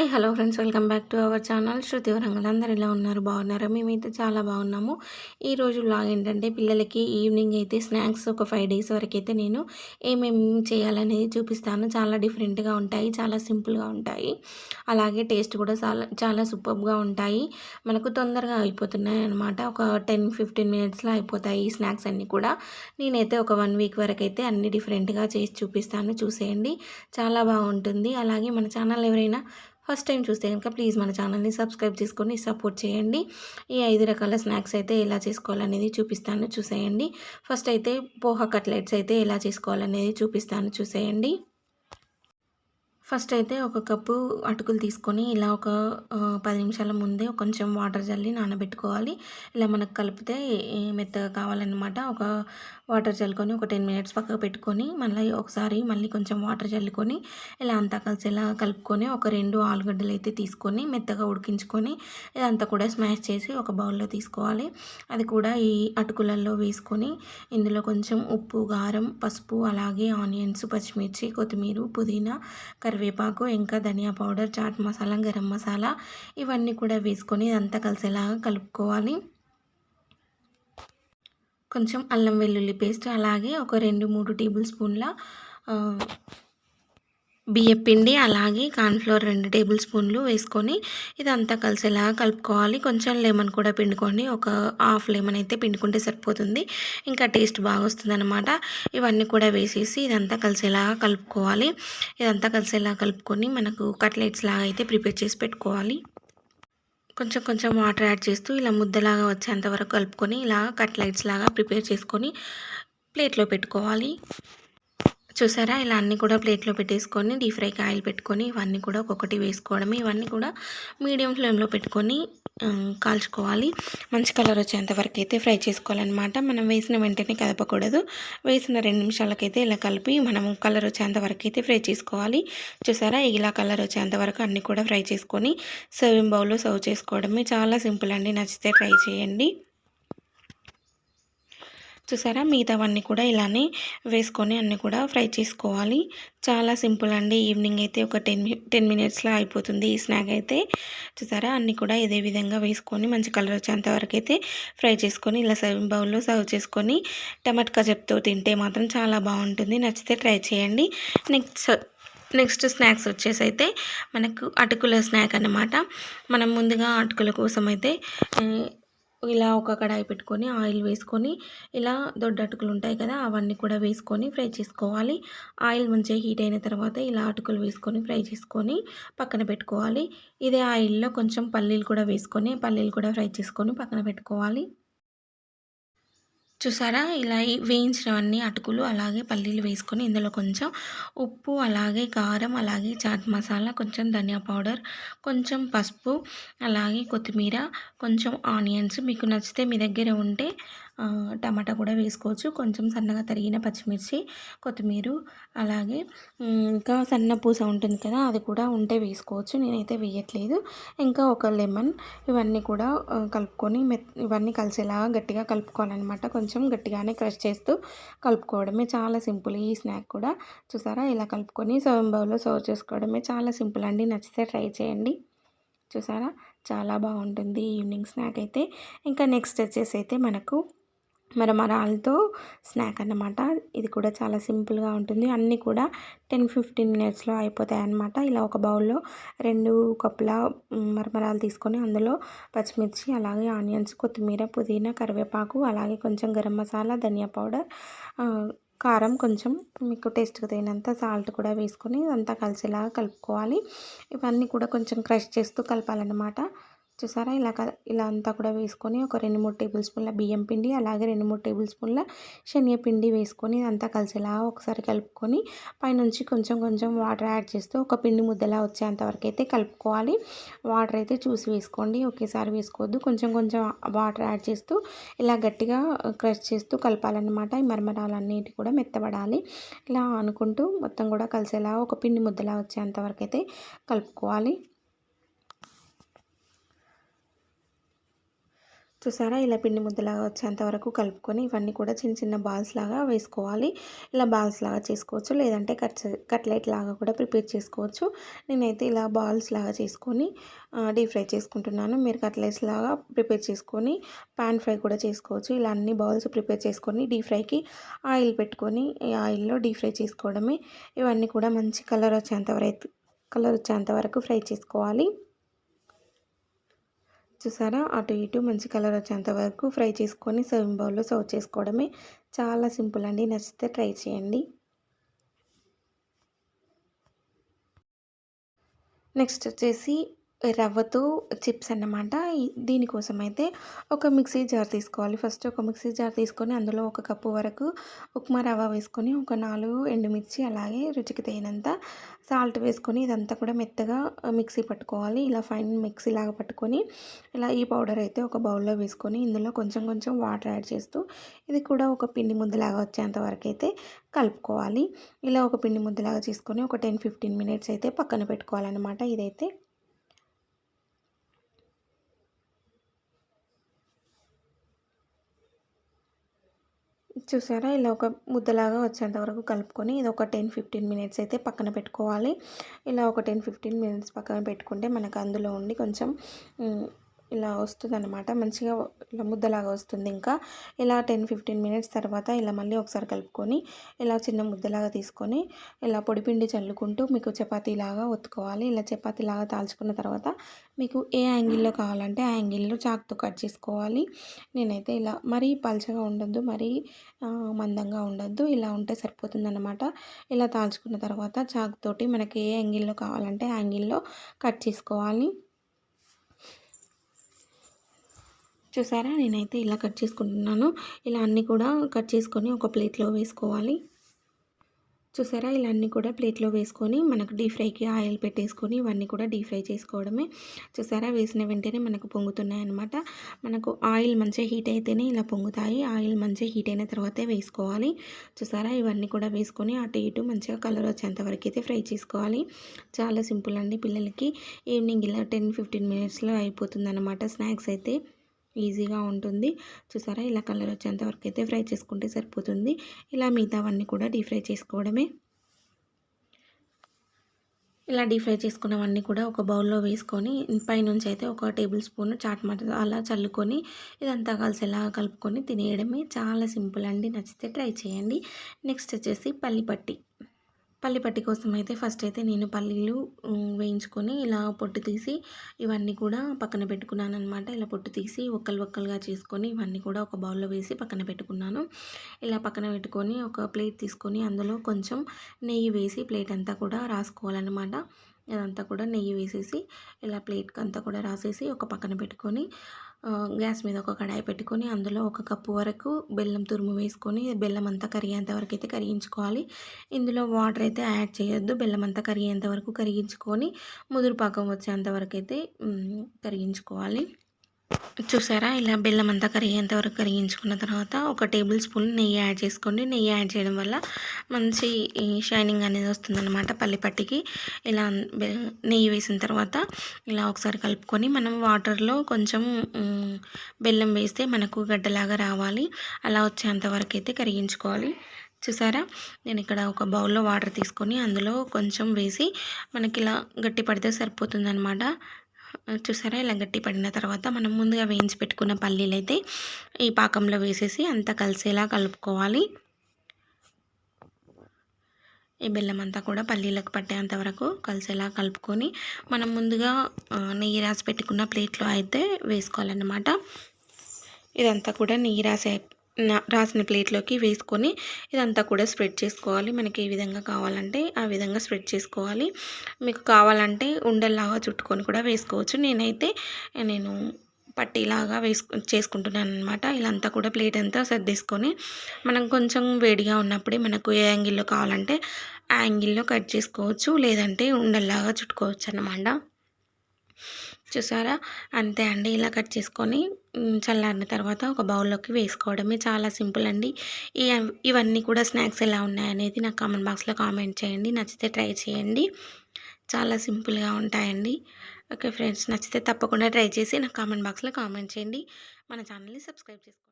Hi hello friends welcome back to our channel. Shruti Warangal అందరు ఇలా ఉన్నారు? బాగున్నారా? మేమైతే చాలా బాగున్నాము. ఈరోజు లాగ్ ఏంటంటే పిల్లలకి ఈవినింగ్ అయితే స్నాక్స్ ఒక ఫైవ్ డేస్ వరకు అయితే నేను ఏమేమి చేయాలనేది చూపిస్తాను. చాలా డిఫరెంట్గా ఉంటాయి చాలా సింపుల్గా ఉంటాయి. అలాగే టేస్ట్ కూడా చాలా చాలా సూపర్గా ఉంటాయి. మనకు తొందరగా అయిపోతున్నాయి అనమాట ఒక టెన్ ఫిఫ్టీన్ మినిట్స్లో అయిపోతాయి ఈ స్నాక్స్ అన్నీ కూడా. నేనైతే ఒక వన్ వీక్ వరకు అయితే అన్ని డిఫరెంట్గా చేసి చూపిస్తాను. చూసేయండి. చాలా బాగుంటుంది. అలాగే మన ఛానల్ ఎవరైనా ఫస్ట్ టైం చూస్తే కనుక ప్లీజ్ మన ఛానల్ని సబ్స్క్రైబ్ చేసుకొని సపోర్ట్ చేయండి. ఈ ఐదు రకాల స్నాక్స్ అయితే ఎలా చేసుకోవాలనేది చూపిస్తాను చూసేయండి. ఫస్ట్ అయితే పోహా కట్లెట్స్ అయితే ఎలా చేసుకోవాలనేది చూపిస్తాను చూసేయండి. ఫస్ట్ అయితే ఒక కప్పు అటుకులు తీసుకొని ఇలా ఒక పది నిమిషాల ముందే కొంచెం వాటర్ చల్లి నానబెట్టుకోవాలి. ఇలా మనకు కలిపితే మెత్తగా కావాలన్నమాట. ఒక వాటర్ చల్లుకొని ఒక టెన్ మినిట్స్ పక్కకు పెట్టుకొని మళ్ళీ ఒకసారి మళ్ళీ కొంచెం వాటర్ చల్లుకొని ఇలా అంతా కలిసేలా కలుపుకొని ఒక రెండు ఆలుగడ్డలు అయితే తీసుకొని మెత్తగా ఉడికించుకొని ఇదంతా కూడా స్మాష్ చేసి ఒక బౌల్లో తీసుకోవాలి. అది కూడా ఈ అటుకులలో వేసుకొని ఇందులో కొంచెం ఉప్పు కారం పసుపు అలాగే ఆనియన్స్ పచ్చిమిర్చి కొత్తిమీర పుదీనా కరివే కరివేపాకు ఇంకా ధనియా పౌడర్ చాట్ మసాలా గరం మసాలా ఇవన్నీ కూడా వేసుకొని ఇదంతా కలిసేలాగా కలుపుకోవాలి. కొంచెం అల్లం వెల్లుల్లి పేస్ట్ అలాగే ఒక రెండు మూడు టేబుల్ స్పూన్ల బియ్యపిండి అలాగే కార్న్ఫ్లోర్ రెండు టేబుల్ స్పూన్లు వేసుకొని ఇదంతా కలిసేలా కలుపుకోవాలి. కొంచెం లెమన్ కూడా పిండుకోండి. ఒక హాఫ్ లెమన్ అయితే పిండుకుంటే సరిపోతుంది. ఇంకా టేస్ట్ బాగా వస్తుంది అనమాట ఇవన్నీ కూడా వేసేసి ఇదంతా కలిసేలా కలుపుకోవాలి. ఇదంతా కలిసేలా కలుపుకొని మనకు కట్లెట్స్ లాగా అయితే ప్రిపేర్ చేసి పెట్టుకోవాలి. కొంచెం కొంచెం వాటర్ యాడ్ చేస్తూ ఇలా ముద్దలాగా వచ్చేంత వరకు కలుపుకొని ఇలా కట్లైట్స్ లాగా ప్రిపేర్ చేసుకొని ప్లేట్లో పెట్టుకోవాలి. చూసారా? ఇలా అన్నీ కూడా ప్లేట్లో పెట్టేసుకొని డీప్ ఫ్రైకి ఆయిల్ పెట్టుకొని ఇవన్నీ కూడా ఒక్కొక్కటి వేసుకోవడమే. ఇవన్నీ కూడా మీడియం ఫ్లేమ్లో పెట్టుకొని కాల్చుకోవాలి. మంచి కలర్ వచ్చేంత వరకు అయితే ఫ్రై చేసుకోవాలన్నమాట. మనం వేసిన వెంటనే కదపకూడదు. వేసిన రెండు నిమిషాలకైతే ఇలా కలిపి మనం కలర్ వచ్చేంత వరకు అయితే ఫ్రై చేసుకోవాలి. చూసారా? ఇలా కలర్ వచ్చేంత వరకు అన్నీ కూడా ఫ్రై చేసుకొని సర్వింగ్ బౌల్లో సర్వ్ చేసుకోవడమే చాలా సింపుల్ అండి. నచ్చితే ట్రై చేయండి. చూసారా? మిగతావన్నీ కూడా ఇలానే వేసుకొని అన్నీ కూడా ఫ్రై చేసుకోవాలి. చాలా సింపుల్ అండి. ఈవినింగ్ అయితే ఒక టెన్ టెన్ మినిట్స్లో అయిపోతుంది ఈ స్నాక్ అయితే. చూసారా? అన్నీ కూడా ఇదే విధంగా వేసుకొని మంచి కలర్ వచ్చేంత వరకు అయితే ఫ్రై చేసుకొని ఇలా సర్వింగ్ బౌల్లో సర్వ్ చేసుకొని టమాటా చెప్తూ తింటే మాత్రం చాలా బాగుంటుంది. నచ్చితే ట్రై చేయండి. నెక్స్ట్ నెక్స్ట్ స్నాక్స్ వచ్చేసి అయితే మనకు అటుకుల స్నాక్ అన్నమాట. మనం ముందుగా అటుకుల కోసం అయితే ఇలా ఒక కడాయి పెట్టుకొని ఆయిల్ వేసుకొని ఇలా దొడ్డ అటుకులు ఉంటాయి కదా అవన్నీ కూడా వేసుకొని ఫ్రై చేసుకోవాలి. ఆయిల్ మంచిగా హీట్ అయిన తర్వాత ఇలా అటుకులు వేసుకొని ఫ్రై చేసుకొని పక్కన పెట్టుకోవాలి. ఇదే ఆయిల్లో కొంచెం పల్లీలు కూడా వేసుకొని పల్లీలు కూడా ఫ్రై చేసుకొని పక్కన పెట్టుకోవాలి. చూసారా? ఇలా వేయించినవన్నీ అటుకులు అలాగే పల్లీలు వేసుకొని ఇందులో కొంచెం ఉప్పు అలాగే కారం అలాగే చాట్ మసాలా కొంచెం ధనియా పౌడర్ కొంచెం పసుపు అలాగే కొత్తిమీర కొంచెం ఆనియన్స్. మీకు నచ్చితే మీ దగ్గర ఉంటే టమాటా కూడా వేసుకోవచ్చు. కొంచెం సన్నగా తరిగిన పచ్చిమిర్చి కొత్తిమీర అలాగే ఇంకా సన్న పూస ఉంటుంది కదా అది కూడా ఉంటే వేసుకోవచ్చు. నేనైతే వేయట్లేదు. ఇంకా ఒక లెమన్ ఇవన్నీ కూడా కలుపుకొని మె ఇవన్నీ కలిసేలాగా గట్టిగా కలుపుకోవాలన్నమాట. కొంచెం గట్టిగానే క్రష్ చేస్తూ కలుపుకోవడమే చాలా సింపుల్. ఈ స్నాక్ కూడా చూసారా? ఇలా కలుపుకొని సర్వ్ బౌల్లో సర్వ్ చేసుకోవడమే చాలా సింపుల్ అండి. నచ్చితే ట్రై చేయండి. చూసారా? చాలా బాగుంటుంది ఈవినింగ్ స్నాక్ అయితే. ఇంకా నెక్స్ట్ వచ్చేసి అయితే మనకు మరమరాలతో స్నాక్ అన్నమాట. ఇది కూడా చాలా సింపుల్గా ఉంటుంది. అన్నీ కూడా టెన్ ఫిఫ్టీన్ మినిట్స్లో అయిపోతాయి అన్నమాట ఇలా ఒక బౌల్లో రెండు కప్పుల మరమరాలు తీసుకొని అందులో పచ్చిమిర్చి అలాగే ఆనియన్స్ కొత్తిమీర పుదీనా కరివేపాకు అలాగే కొంచెం గరం మసాలా ధనియా పౌడర్ కారం కొంచెం మీకు టేస్ట్కి తగినంత సాల్ట్ కూడా వేసుకొని అంతా కలిసేలాగా కలుపుకోవాలి. ఇవన్నీ కూడా కొంచెం క్రష్ చేస్తూ కలపాలన్నమాట. చూసారా? ఇలా ఇలా అంతా కూడా వేసుకొని ఒక రెండు మూడు టేబుల్ స్పూన్ల బియ్యం పిండి అలాగే రెండు మూడు టేబుల్ స్పూన్ల శనగపిండి వేసుకొని అంతా కలిసేలా ఒకసారి కలుపుకొని పైనుంచి కొంచెం కొంచెం వాటర్ యాడ్ చేస్తూ ఒక పిండి ముద్దలా వచ్చేంతవరకు అయితే కలుపుకోవాలి. వాటర్ అయితే చూసి వేసుకోండి. ఒకేసారి వేసుకోవద్దు. కొంచెం కొంచెం వాటర్ యాడ్ చేస్తూ ఇలా గట్టిగా క్రష్ చేస్తూ కలపాలన్నమాట. ఈ మరమరాలన్నిటి కూడా మెత్తబడాలి. ఇలా అనుకుంటూ మొత్తం కూడా కలిసేలా ఒక పిండి ముద్దలా వచ్చేంతవరకు అయితే కలుపుకోవాలి. చూసారా? ఇలా పిండి ముద్దలాగా వచ్చేంత వరకు కలుపుకొని ఇవన్నీ కూడా చిన్న చిన్న బాల్స్ లాగా వేసుకోవాలి. ఇలా బాల్స్ లాగా చేసుకోవచ్చు. లేదంటే కట్ కట్లెట్ లాగా కూడా ప్రిపేర్ చేసుకోవచ్చు. నేనైతే ఇలా బాల్స్ లాగా చేసుకొని డీప్ ఫ్రై చేసుకుంటున్నాను. మీరు కట్లెట్స్ లాగా ప్రిపేర్ చేసుకొని పాన్ ఫ్రై కూడా చేసుకోవచ్చు. ఇలా అన్ని బాల్స్ ప్రిపేర్ చేసుకొని డీప్ ఫ్రైకి ఆయిల్ పెట్టుకొని ఆయిల్లో డీప్ ఫ్రై చేసుకోవడమే. ఇవన్నీ కూడా మంచి కలర్ వచ్చేంత వరకు కలర్ వచ్చేంత వరకు ఫ్రై చేసుకోవాలి. చూసారా? అటు ఇటు మంచి కలర్ వచ్చేంత వరకు ఫ్రై చేసుకొని సర్వింగ్ బౌల్లో సర్వ్ చేసుకోవడమే చాలా సింపుల్ అండి. నచ్చితే ట్రై చేయండి. నెక్స్ట్ వచ్చేసి రవ్వతో చిప్స్ అన్నమాట. దీనికోసం అయితే ఒక మిక్సీ జార్ తీసుకోవాలి. ఫస్ట్ ఒక మిక్సీ జార్ తీసుకొని అందులో ఒక కప్పు వరకు ఉప్మా రవ్వ వేసుకొని ఒక నాలుగు ఎండుమిర్చి అలాగే రుచికి తగినంత సాల్ట్ వేసుకొని ఇదంతా కూడా మెత్తగా మిక్సీ పట్టుకోవాలి. ఇలా ఫైన్ మిక్సీ లాగా పట్టుకొని ఇలా ఈ పౌడర్ అయితే ఒక బౌల్లో వేసుకొని ఇందులో కొంచెం కొంచెం వాటర్ యాడ్ చేస్తూ ఇది కూడా ఒక పిండి ముద్దలాగా వచ్చేంత వరకు అయితే కలుపుకోవాలి. ఇలా ఒక పిండి ముద్దలాగా చేసుకొని ఒక టెన్ ఫిఫ్టీన్ మినిట్స్ అయితే పక్కన పెట్టుకోవాలన్నమాట. ఇదైతే చూసారా? ఇలా ఒక ముద్దలాగా వచ్చేంత వరకు కలుపుకొని ఇది ఒక టెన్ ఫిఫ్టీన్ మినిట్స్ అయితే పక్కన పెట్టుకోవాలి. ఇలా ఒక టెన్ ఫిఫ్టీన్ మినిట్స్ పక్కన పెట్టుకుంటే మనకు అందులో ఉండి కొంచెం ఇలా వస్తుంది అనమాట మంచిగా ఇలా ముద్దలాగా వస్తుంది ఇంకా. ఇలా టెన్ ఫిఫ్టీన్ మినిట్స్ తర్వాత ఇలా మళ్ళీ ఒకసారి కలుపుకొని ఇలా చిన్న ముద్దలాగా తీసుకొని ఇలా పొడిపిండి చల్లుకుంటూ మీకు చపాతీలాగా ఒత్తుకోవాలి. ఇలా చపాతీలాగా తాల్చుకున్న తర్వాత మీకు ఏ యాంగిల్లో కావాలంటే ఆ యాంగిల్లో చాక్తో కట్ చేసుకోవాలి. నేనైతే ఇలా మరీ పల్చగా ఉండొద్దు మరీ మందంగా ఉండొద్దు. ఇలా ఉంటే సరిపోతుందన్నమాట. ఇలా తాల్చుకున్న తర్వాత చాక్ తోటి మనకి ఏ యాంగిల్లో కావాలంటే ఆ యాంగిల్లో కట్ చేసుకోవాలి. చూసారా? నేనైతే ఇలా కట్ చేసుకుంటున్నాను. ఇలా అన్నీ కూడా కట్ చేసుకొని ఒక ప్లేట్లో వేసుకోవాలి. చూసారా? ఇలా అన్నీ కూడా ప్లేట్లో వేసుకొని మనకు డీప్ ఫ్రైకి ఆయిల్ పెట్టేసుకొని ఇవన్నీ కూడా డీప్ ఫ్రై చేసుకోవడమే. చూసారా? వేసిన వెంటనే మనకు పొంగుతున్నాయి అనమాట మనకు ఆయిల్ మంచిగా హీట్ అయితేనే ఇలా పొంగుతాయి. ఆయిల్ మంచిగా హీట్ అయిన తర్వాతే వేసుకోవాలి. చూసారా? ఇవన్నీ కూడా వేసుకొని అటు ఇటు మంచిగా కలర్ వచ్చేంత వరకు అయితే ఫ్రై చేసుకోవాలి. చాలా సింపుల్ అండి పిల్లలకి. ఈవినింగ్ ఇలా టెన్ ఫిఫ్టీన్ మినిట్స్లో అయిపోతుంది అనమాట స్నాక్స్ అయితే. ఈజీగా ఉంటుంది. చూసారా? ఇలా కలర్ వచ్చేంత వరకు అయితే ఫ్రై చేసుకుంటే సరిపోతుంది. ఇలా మిగతావన్నీ కూడా డీప్ ఫ్రై చేసుకోవడమే. ఇలా డీప్ ఫ్రై చేసుకున్నవన్నీ కూడా ఒక బౌల్లో వేసుకొని పైనుంచి అయితే ఒక టేబుల్ స్పూన్ చాట్ మసాలా చల్లుకొని ఇదంతా కలిసి ఎలా కలుపుకొని తినేయడమే చాలా సింపుల్ అండి. నచ్చితే ట్రై చేయండి. నెక్స్ట్ వచ్చేసి పల్లిపట్టి. పల్లి పట్టి కోసం అయితే ఫస్ట్ అయితే నేను పల్లీలు వేయించుకొని ఇలా పొట్టు తీసి ఇవన్నీ కూడా పక్కన పెట్టుకున్నాను అనమాట ఇలా పొట్టు తీసి ఒక్కలు ఒక్కలుగా చేసుకొని ఇవన్నీ కూడా ఒక బౌల్లో వేసి పక్కన పెట్టుకున్నాను. ఇలా పక్కన పెట్టుకొని ఒక ప్లేట్ తీసుకొని అందులో కొంచెం నెయ్యి వేసి ప్లేట్ అంతా కూడా రాసుకోవాలన్నమాట. ఇదంతా కూడా నెయ్యి వేసేసి ఇలా ప్లేట్కి అంతా కూడా రాసేసి ఒక పక్కన పెట్టుకొని గ్యాస్ మీద ఒక కడాయి పెట్టుకొని అందులో ఒక కప్పు వరకు బెల్లం తురుము వేసుకొని బెల్లం అంతా కరిగేంత వరకు అయితే కరిగించుకోవాలి. ఇందులో వాటర్ అయితే యాడ్ చేయొద్దు. బెల్లం అంతా కరిగేంత వరకు కరిగించుకొని ముదురు పాకం వచ్చేంత వరకు అయితే కరిగించుకోవాలి. చూసారా? ఇలా బెల్లం అంతా కరిగేంత వరకు కరిగించుకున్న తర్వాత ఒక టేబుల్ స్పూన్ నెయ్యి యాడ్ చేసుకోండి. నెయ్యి యాడ్ చేయడం వల్ల మంచి షైనింగ్ అనేది వస్తుందన్నమాట పల్లిపట్టికి ఇలా నెయ్యి వేసిన తర్వాత ఇలా ఒకసారి కలుపుకొని మనం వాటర్లో కొంచెం బెల్లం వేస్తే మనకు గడ్డలాగా రావాలి. అలా వచ్చేంత వరకు అయితే కరిగించుకోవాలి. చూసారా? నేను ఇక్కడ ఒక బౌల్లో వాటర్ తీసుకొని అందులో కొంచెం వేసి మనకి ఇలా గట్టి పడితే సరిపోతుందన్నమాట. చూసారా? ఇలా గట్టి పడిన తర్వాత మనం ముందుగా వేయించి పెట్టుకున్న పల్లీలు అయితే ఈ పాకంలో వేసేసి అంతా కలిసేలా కలుపుకోవాలి. ఈ బెల్లం అంతా కూడా పల్లీలకు పట్టేంత వరకు కలిసేలా కలుపుకొని మనం ముందుగా నెయ్యి రాసి పెట్టుకున్న ప్లేట్లో అయితే వేసుకోవాలన్నమాట. ఇదంతా కూడా నెయ్యి రాసే రాసిన ప్లేట్లోకి వేసుకొని ఇదంతా కూడా స్ప్రెడ్ చేసుకోవాలి. మనకి ఏ విధంగా కావాలంటే ఆ విధంగా స్ప్రెడ్ చేసుకోవాలి. మీకు కావాలంటే ఉండల్లాగా చుట్టుకొని కూడా వేసుకోవచ్చు. నేనైతే నేను పట్టీలాగా వేసుకు చేసుకుంటున్నాను అనమాట ఇలాంతా కూడా ప్లేట్ అంతా సర్దేసుకొని మనం కొంచెం వేడిగా ఉన్నప్పుడే మనకు ఏ యాంగిల్లో కావాలంటే ఆ యాంగిల్లో కట్ చేసుకోవచ్చు. లేదంటే ఉండల్లాగా చుట్టుకోవచ్చు అన్నమాట చూసారా? అంతే అండి. ఇలా కట్ చేసుకొని చల్లారిన తర్వాత ఒక బౌల్లోకి వేసుకోవడమే చాలా సింపుల్ అండి. ఇవన్నీ కూడా స్నాక్స్ ఎలా ఉన్నాయనేది నాకు కామెంట్ బాక్స్లో కామెంట్ చేయండి. నచ్చితే ట్రై చేయండి. చాలా సింపుల్గా ఉంటాయండి. ఓకే ఫ్రెండ్స్ నచ్చితే తప్పకుండా ట్రై చేసి నాకు కామెంట్ బాక్స్లో కామెంట్ చేయండి. మన ఛానల్ని సబ్స్క్రైబ్ చేసుకోండి.